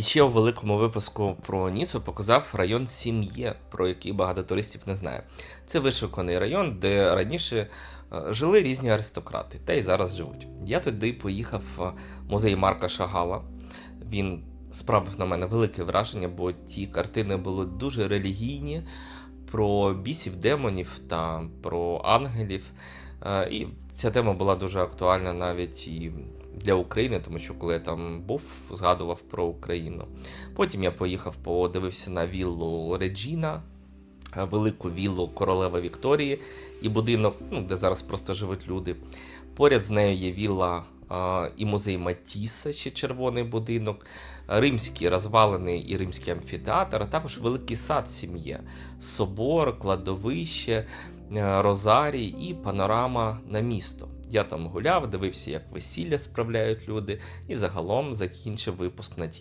І ще у великому випуску про Ніцу показав район Сім'є, про який багато туристів не знає. Це вишуканий район, де раніше е, жили різні аристократи, та й зараз живуть. Я туди поїхав в музей Марка Шагала. Він справив на мене велике враження, бо ті картини були дуже релігійні про бісів, демонів та про ангелів. Е, І ця тема була дуже актуальна навіть і для України, тому що коли я там був, згадував про Україну. Потім я поїхав, подивився на віллу Реджіна, е, велику віллу королеви Вікторії і будинок, ну, де зараз просто живуть люди. Поряд з нею є вілла і музей Матіса, ще червоний будинок, римський розвалений і римський амфітеатр, а також великий сад сім'є, собор, кладовище, е, розарій і панорама на місто. Я там гуляв, дивився, як весілля справляють люди, і загалом закінчив випуск на ті